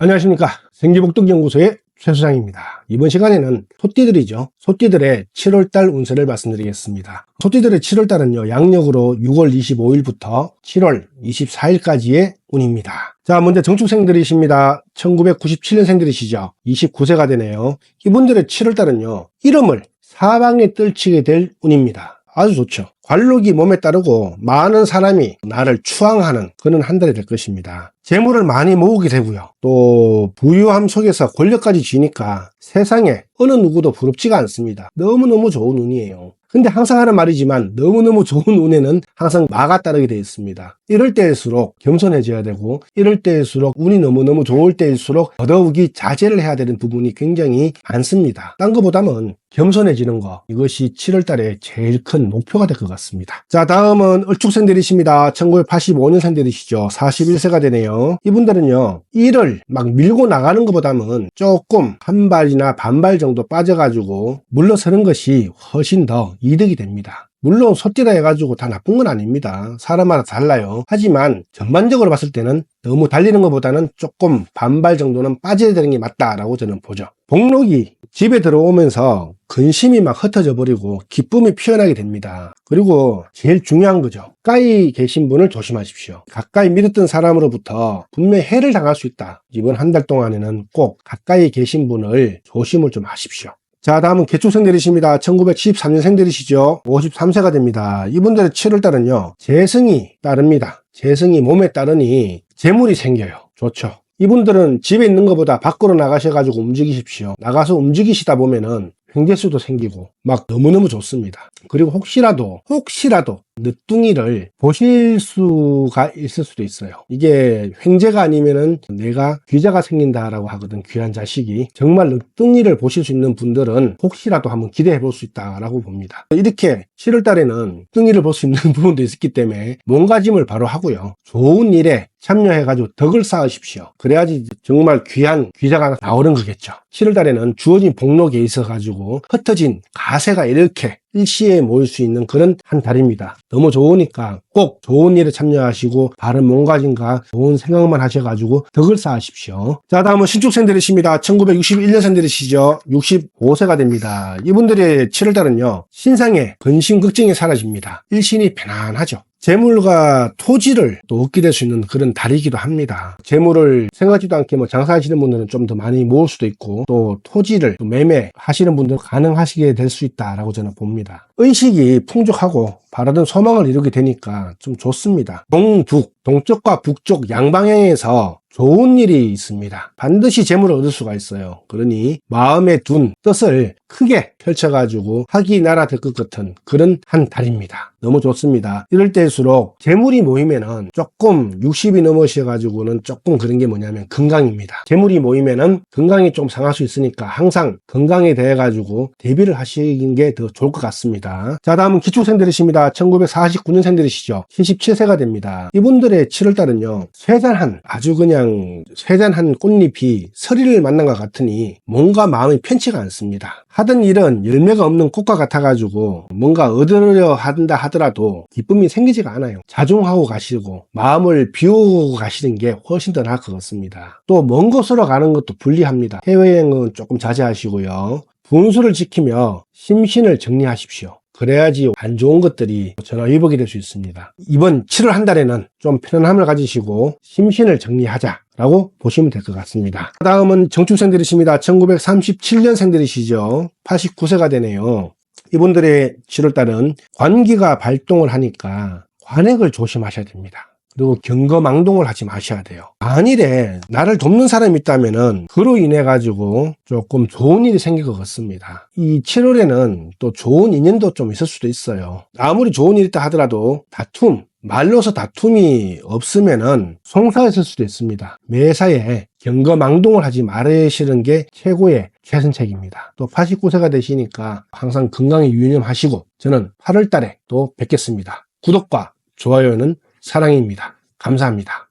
안녕하십니까. 생기복덕연구소의 최 소장입니다. 이번 시간에는 소띠들이죠. 소띠들의 7월달 운세를 말씀드리겠습니다. 소띠들의 7월달은요, 양력으로 6월 25일부터 7월 24일까지의 운입니다. 자, 먼저 정축생들이십니다. 1997년생들이시죠. 29세가 되네요. 이분들의 7월달은요, 이름을 사방에 떨치게 될 운입니다. 아주 좋죠. 관록이 몸에 따르고 많은 사람이 나를 추앙하는 그런 한 달이 될 것입니다. 재물을 많이 모으게 되고요. 또 부유함 속에서 권력까지 쥐니까 세상에 어느 누구도 부럽지가 않습니다. 너무너무 좋은 운이에요. 근데 항상 하는 말이지만 너무너무 좋은 운에는 항상 마가 따르게 되어 있습니다. 이럴 때일수록 겸손해져야 되고 이럴 때일수록 운이 너무너무 좋을 때일수록 더더욱이 자제를 해야 되는 부분이 굉장히 많습니다. 딴 것보다는 겸손해지는 거 이것이 7월 달에 제일 큰 목표가 될 것 같습니다. 자 다음은 을축생들이십니다. 1985년생들이시죠. 41세가 되네요. 이분들은요 일을 막 밀고 나가는 것보다는 조금 한 발이나 반발 정도 빠져가지고 물러서는 것이 훨씬 더 이득이 됩니다. 물론 소띠라 해가지고 다 나쁜 건 아닙니다. 사람마다 달라요. 하지만 전반적으로 봤을 때는 너무 달리는 것보다는 조금 반발 정도는 빠져야 되는 게 맞다라고 저는 보죠. 복록이 집에 들어오면서 근심이 막 흩어져 버리고 기쁨이 피어나게 됩니다. 그리고 제일 중요한 거죠. 가까이 계신 분을 조심하십시오. 가까이 믿었던 사람으로부터 분명히 해를 당할 수 있다. 이번 한 달 동안에는 꼭 가까이 계신 분을 조심을 좀 하십시오. 자, 다음은 개축생들이십니다. 1973년생들이시죠. 53세가 됩니다. 이분들의 7월달은요, 재성이 따릅니다. 재성이 몸에 따르니 재물이 생겨요. 좋죠. 이분들은 집에 있는 것보다 밖으로 나가셔가지고 움직이십시오. 나가서 움직이시다 보면은 횡재수도 생기고 막 너무너무 좋습니다. 그리고 혹시라도 혹시라도 늦둥이를 보실 수가 있을 수도 있어요. 이게 횡재가 아니면은 내가 귀자가 생긴다라고 하거든. 귀한 자식이 정말 늦둥이를 보실 수 있는 분들은 혹시라도 한번 기대해 볼 수 있다라고 봅니다. 이렇게 7월 달에는 늦둥이를 볼 수 있는 부분도 있었기 때문에 몸가짐을 바로 하고요. 좋은 일에 참여해가지고 덕을 쌓으십시오. 그래야지 정말 귀한 귀자가 나오는 거겠죠. 7월 달에는 주어진 복록에 있어가지고 흩어진 가세가 이렇게 일시에 모일 수 있는 그런 한 달입니다. 너무 좋으니까 꼭 좋은 일에 참여하시고 바른 몸가짐과 좋은 생각만 하셔가지고 덕을 쌓으십시오. 자 다음은 신축생들이십니다. 1961년생들이시죠. 65세가 됩니다. 이분들의 7월달은요. 신상의 근심 걱정이 사라집니다. 일신이 편안하죠. 재물과 토지를 또 얻게 될 수 있는 그런 달이기도 합니다. 재물을 생각지도 않게 뭐 장사하시는 분들은 좀 더 많이 모을 수도 있고 또 토지를 또 매매하시는 분들은 가능하시게 될 수 있다라고 저는 봅니다. 의식이 풍족하고 바라던 소망을 이루게 되니까 좀 좋습니다. 동북, 동쪽과 북쪽 양방향에서 좋은 일이 있습니다. 반드시 재물을 얻을 수가 있어요. 그러니 마음에 둔 뜻을 크게 펼쳐가지고 학이 나라 될 것 같은 그런 한 달입니다. 너무 좋습니다. 이럴 때일수록 재물이 모이면은 조금 60이 넘으셔가지고는 조금 그런 게 뭐냐면 건강입니다. 재물이 모이면은 건강이 좀 상할 수 있으니까 항상 건강에 대해 가지고 대비를 하시는 게 더 좋을 것 같습니다. 자 다음은 기축생들이십니다. 1949년생들이시죠. 77세가 됩니다. 이분들의 7월달은요. 쇠잔한 아주 그냥 쇠잔한 꽃잎이 서리를 만난 것 같으니 뭔가 마음이 편치가 않습니다. 하던 일은 열매가 없는 꽃과 같아가지고 뭔가 얻으려 한다 하더라도 기쁨이 생기지가 않아요. 자중하고 가시고 마음을 비우고 가시는 게 훨씬 더 나을 것 같습니다. 또 먼 곳으로 가는 것도 불리합니다. 해외여행은 조금 자제하시고요. 분수를 지키며 심신을 정리하십시오. 그래야지 안 좋은 것들이 전화위복이 될 수 있습니다. 이번 7월 한 달에는 좀 편안함을 가지시고 심신을 정리하자 라고 보시면 될 것 같습니다. 다음은 정축생들이십니다. 1937년생들이시죠. 89세가 되네요. 이분들의 7월달은 관기가 발동을 하니까 관액을 조심하셔야 됩니다. 그리고 경거망동을 하지 마셔야 돼요. 만일에 나를 돕는 사람이 있다면은 그로 인해 가지고 조금 좋은 일이 생길 것 같습니다. 이 7월에는 또 좋은 인연도 좀 있을 수도 있어요. 아무리 좋은 일이 있다 하더라도 다툼, 말로서 다툼이 없으면은 송사했을 수도 있습니다. 매사에 경거망동을 하지 말으시는 게 최고의 최선책입니다. 또 89세가 되시니까 항상 건강에 유념하시고 저는 8월 달에 또 뵙겠습니다. 구독과 좋아요는 사랑입니다. 감사합니다.